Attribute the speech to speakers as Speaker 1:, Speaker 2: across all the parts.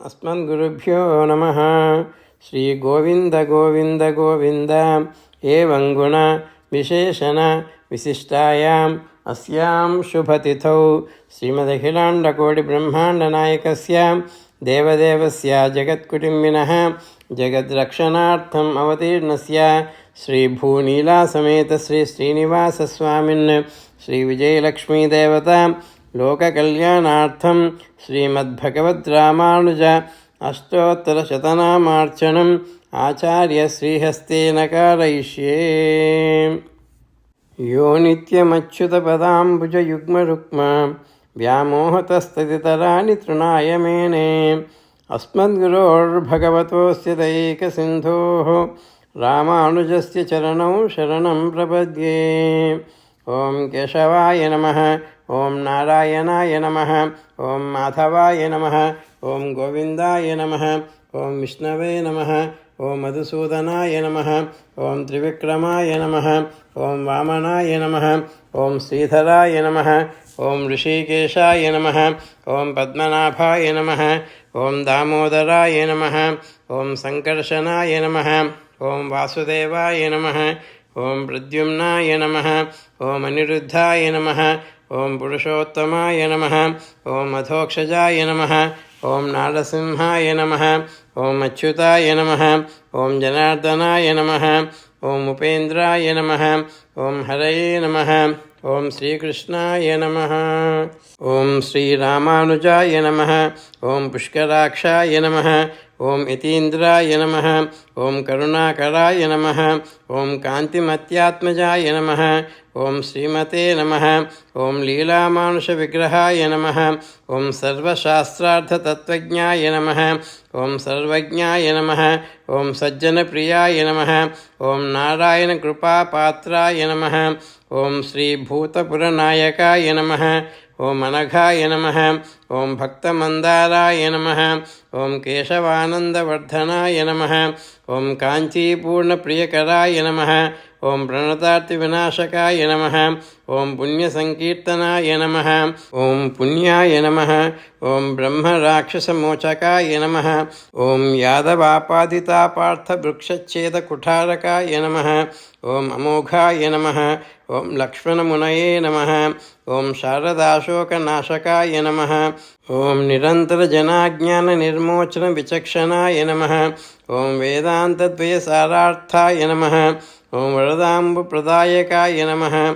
Speaker 1: अस्मद्गुरुभ्यो नमः श्रीगोविन्द गोविन्द गोविन्द एवं गुण विशेषण विशिष्टायाम् अस्यां शुभतिथौ श्रीमदखिलाण्डकोटिब्रह्माण्डनायकस्य देवदेवस्य जगत्कुटुम्बिनः जगद्रक्षणार्थम् अवतीर्णस्य श्रीभूनीलासमेत श्रीश्रीनिवासस्वामिन् श्रीविजयलक्ष्मीदेवता लोककल्याणार्थं श्रीमद्भगवद्रामानुज अष्टोत्तरशतनामार्चनम् आचार्यश्रीहस्तेन कारयिष्ये यो नित्यमच्युतपदाम्बुजयुग्मरुक्म व्यामोहतस्तदितराणि तृणाय मेने अस्मद्गुरोर्भगवतोऽस्य दैकसिन्धोः रामानुजस्य चरणौ शरणं प्रपद्ये ॐ केशवाय नमः ॐ नारायणाय नमः ॐ माधवाय नमः ॐ गोविन्दाय नमः ॐ विष्णवे नमः ॐ मधुसूदनाय नमः ॐ त्रिविक्रमाय नमः ॐ वामनाय नमः ॐ श्रीधराय नमः ॐ ऋषिकेशाय नमः ॐ पद्मनाभाय नमः ॐ दामोदराय नमः ॐ सङ्कर्षणाय नमः ॐ वासुदेवाय नमः ॐ प्रद्युम्नाय नमः ॐ अनिरुद्धाय नमः ॐ पुरुषोत्तमाय नमः। ॐ अधोक्षजाय नमः। ॐ नारसिंहाय नमः। ॐ अच्युताय नमः। ॐ जनार्दनाय नमः। ॐ उपेन्द्राय नमः। ॐ हरये नमः। ॐ श्रीकृष्णाय नमः ॐ श्रीरामानुजाय नमः ॐ पुष्कराक्षाय नमः ॐ यतीन्द्राय नमः ॐ करुणाकराय नमः ॐ कान्तिमत्यात्मजाय नमः ॐ श्रीमते नमः ॐ लीलामानुषविग्रहाय नमः ॐ सर्वशास्त्रार्थतत्त्वज्ञाय नमः ॐ सर्वज्ञाय नमः ॐ सज्जनप्रियाय नमः ॐ नारायणकृपापात्राय नमः ॐ श्रीभूतपुरनायकाय नमः, ओम अनघाय नमः भक्तमंदाराय नम नमः केशवानंदवर्धनाय नम नमः कांचीपूर्ण काञ्चीपूर्णप्रियकराय नमः ॐ प्रणतार्तिविनाशकाय नमः। ॐ पुण्यसङ्कीर्तनाय नमः। ॐ पुण्याय नम। ब्रह्मराक्षसमोचकाय नमः। ॐ यादवापादितापार्थवृक्षच्छेदकुठारकाय नमः। ॐ अमोघाय नमः। ॐ लक्ष्मणमुनये नमः। ॐ शारदाशोकनाशकाय नमः। ॐ निरन्तरजनाज्ञाननिर्मोचनविचक्षणाय नमः। ॐ वेदान्तद्वयसारार्थाय नमः। ॐ वरदाम्बुप्रदायकाय नमः।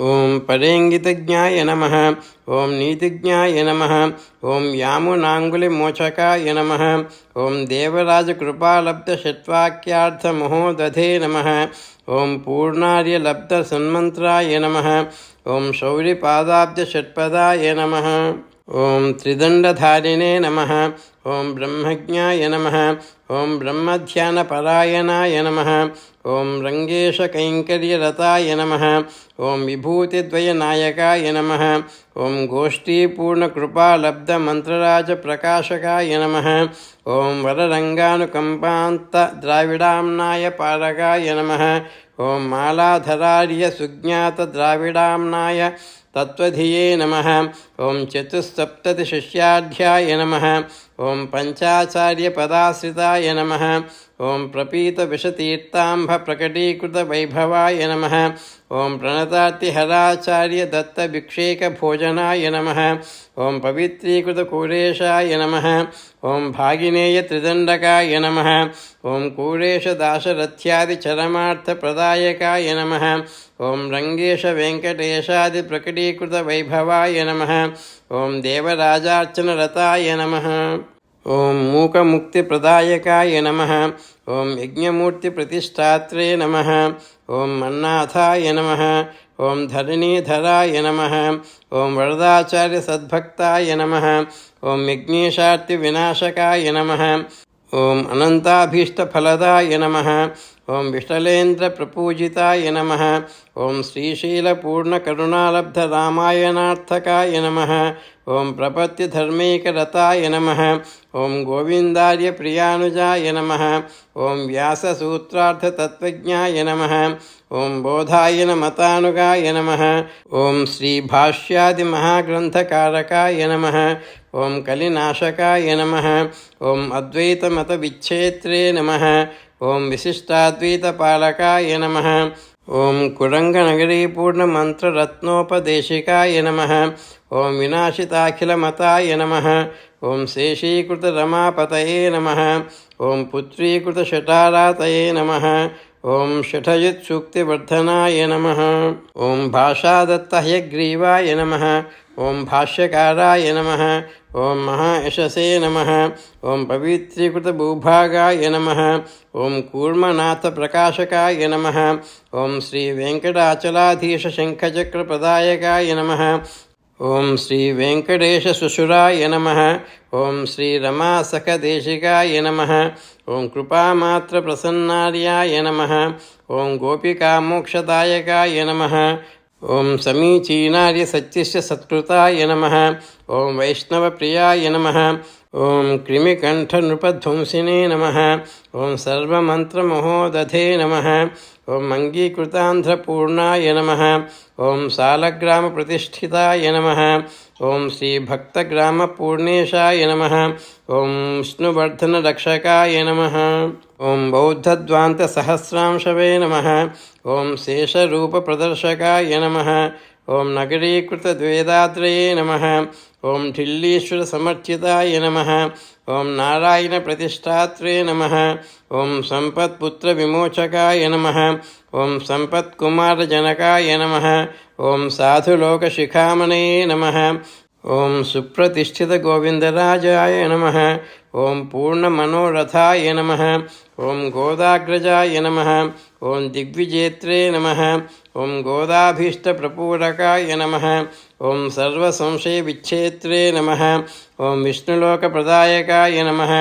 Speaker 1: ॐ परेङ्गितज्ञाय नमः। ॐ नीतिज्ञाय नमः। ॐ यामुनाङ्गुलिमोचकाय नमः। ॐ देवराजकृपालब्धषट्वाक्यार्थमहोदधे नमः। ॐ पूर्णार्यलब्धसन्मन्त्राय नमः। ॐ शौरिपादाब्जषट्पदाय नमः। ॐ त्रिदण्डधारिणे नमः। ॐ ब्रह्मज्ञाय नमः। ॐ ब्रह्मध्यानपरायणाय नमः। ॐ रङ्गेशकैङ्कर्यरताय नमः। ॐ विभूतिद्वयनायकाय नमः। ॐ गोष्ठीपूर्णकृपालब्धमन्त्रराजप्रकाशकाय नमः। ॐ वररङ्गानुकम्पान्तद्राविडाम्नाय पारगाय नमः। ॐ मालाधरार्यसुज्ञातद्राविडाम्नाय तत्त्वधिये नमः। ॐ चतुस्सप्ततिशिष्याढ्याय नमः। ॐ पञ्चाचार्यपदाश्रिताय नमः ॐ प्रपीतविषतीर्थाम्भप्रकटीकृतवैभवाय नमः ॐ प्रणतार्तिहराचार्यदत्तभिक्षेकभोजनाय नमः ॐ पवित्रीकृतकुरेशाय नमः ॐ भागिनेयत्रिदण्डकाय नमः ॐ कुरेशदाशरथ्यादिचरमार्थप्रदायकाय नमः ॐ रङ्गेशवेङ्कटेशादिप्रकटीकृतवैभवाय नमः देवराजार्चनरताय नमः। ॐ मूकमुक्तिप्रदायकाय नमः। ॐ यज्ञमूर्तिप्रतिष्ठात्रे नमः। ॐ मन्नाथाय नमः। ॐ धरणीधराय नमः। वरदाचार्यसद्भक्ताय नमः। ॐ यज्ञेशार्तिविनाशकाय नमः। ॐ अनन्ताभीष्टफलदाय नमः। ॐ विष्टलेन्द्रप्रपूजिताय नमः। ॐ श्रीशीलपूर्णकरुणालब्धरामायणार्थकाय नमः। ॐ प्रपत्तिधर्मैकरताय नमः। ॐ गोविन्दार्यप्रियानुजाय नमः। ॐ व्याससूत्रार्थतत्त्वज्ञाय नमः। ॐ बोधाय नमतानुगाय नमः। ॐ श्रीभाष्यादिमहाग्रन्थकारकाय नमः। ॐ कलिनाशकाय नमः। ॐ अद्वैतमतविच्छेत्रे नमः। ॐ विशिष्टाद्वैतपालकाय नमः। ॐ कुरङ्गनगरीपूर्णमन्त्ररत्नोपदेशिकाय नमः। ॐ विनाशिताखिलमताय नमः। ॐ शेषीकृतरमापतये नमः। ॐ पुत्रीकृतशटारातये नमः। ॐ शठयुत्सूक्तिवर्धनाय नमः। ॐ भाषादत्तहयग्रीवाय नमः। ॐ भाष्यकाराय नमः। ॐ महायशसे नमः। ॐ पवित्रीकृतभूभागाय नमः। ॐ कूर्मनाथप्रकाशकाय नमः। ॐ श्रीवेङ्कटाचलाधीशशङ्खचक्रप्रदायकाय नमः। ॐ श्रीवेङ्कटेशसुशुराय नमः। ॐ श्रीरमासखदेशिकाय नमः। ॐ कृपामात्रप्रसन्नार्याय नमः। ॐ गोपिकामोक्षदायकाय नमः। ॐ समीचीनार्यसत्यस्य सत्कृताय नमः। ॐ वैष्णवप्रियाय नमः। ॐ कृमिकण्ठनृपध्वंसिने नमः। ॐ सर्वमन्त्रमहोदधे नमः। ॐ अङ्गीकृतान्ध्रपूर्णाय नमः। ॐ सालग्रामप्रतिष्ठिताय नमः। ॐ श्रीभक्तग्रामपूर्णेशाय नमः। ॐ विष्णुवर्धनरक्षकाय नमः ॐ बौद्धद्वान्तसहस्रांशवे नमः। ॐ शेषरूपप्रदर्शकाय नमः। ॐ नगरीकृतद्वेदात्रये नमः। ॐ ढिल्लीश्वरसमर्चिताय नमः। ॐ नारायणप्रतिष्ठात्रे नमः। ॐ सम्पत्पुत्रविमोचकाय नमः। ॐ सम्पत्कुमारजनकाय नमः। ॐ साधुलोकशिखामणये नमः। ॐ सुप्रतिष्ठितगोविन्दराजाय नमः। ॐ पूर्णमनोरथाय नमः। ॐ गोदाग्रजाय नम। ओं दिग्विजेत्रे नमः। ॐ गोदाभीष्टप्रपूरकाय नमः। ॐ सर्वसंशयविच्छेत्रे नमः। ॐ विष्णुलोकप्रदायकाय नमः।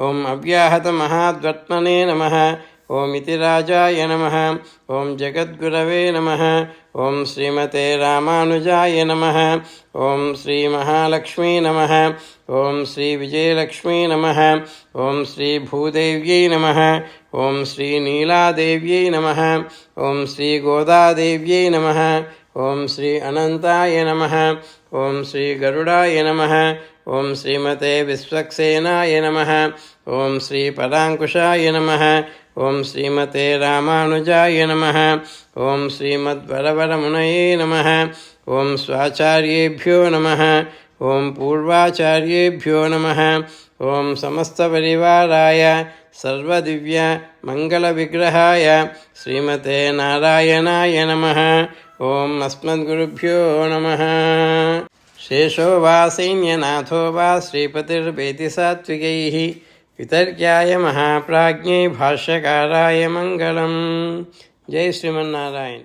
Speaker 1: ॐ अव्याहतमहाद्वर्त्मने नमः। इति राजाय नमः ॐ जगद्गुरवे नमः ॐ श्रीमते रामानुजाय नमः ॐ श्रीमहालक्ष्मी नमः ॐ श्रीविजयलक्ष्मी नमः ॐ श्रीभूदेव्यै नमः ॐ श्रीनीलादेव्यै नमः ॐ श्रीगोदादेव्यै नमः ॐ श्री अनन्ताय नमः ॐ श्रीगरुडाय नमः ॐ श्रीमते विश्वक्सेनाय नमः ॐ श्रीपदाङ्कुशाय नमः ॐ श्रीमते रामानुजाय नमः। ॐ श्रीमद्वरवरमुनये नमः। ॐ स्वाचार्येभ्यो नमः। ॐ पूर्वाचार्येभ्यो नमः। ॐ समस्तपरिवाराय सर्वदिव्यमङ्गलविग्रहाय श्रीमते नारायणाय नमः। ॐ अस्मद्गुरुभ्यो नमः। शेषो वा सैन्यनाथो वा श्रीपतिर्वेति सात्विकैः। वितर्क्याय महाप्राज्ञै भाष्यकाराय मंगलम। जय श्रीमन्नारायण।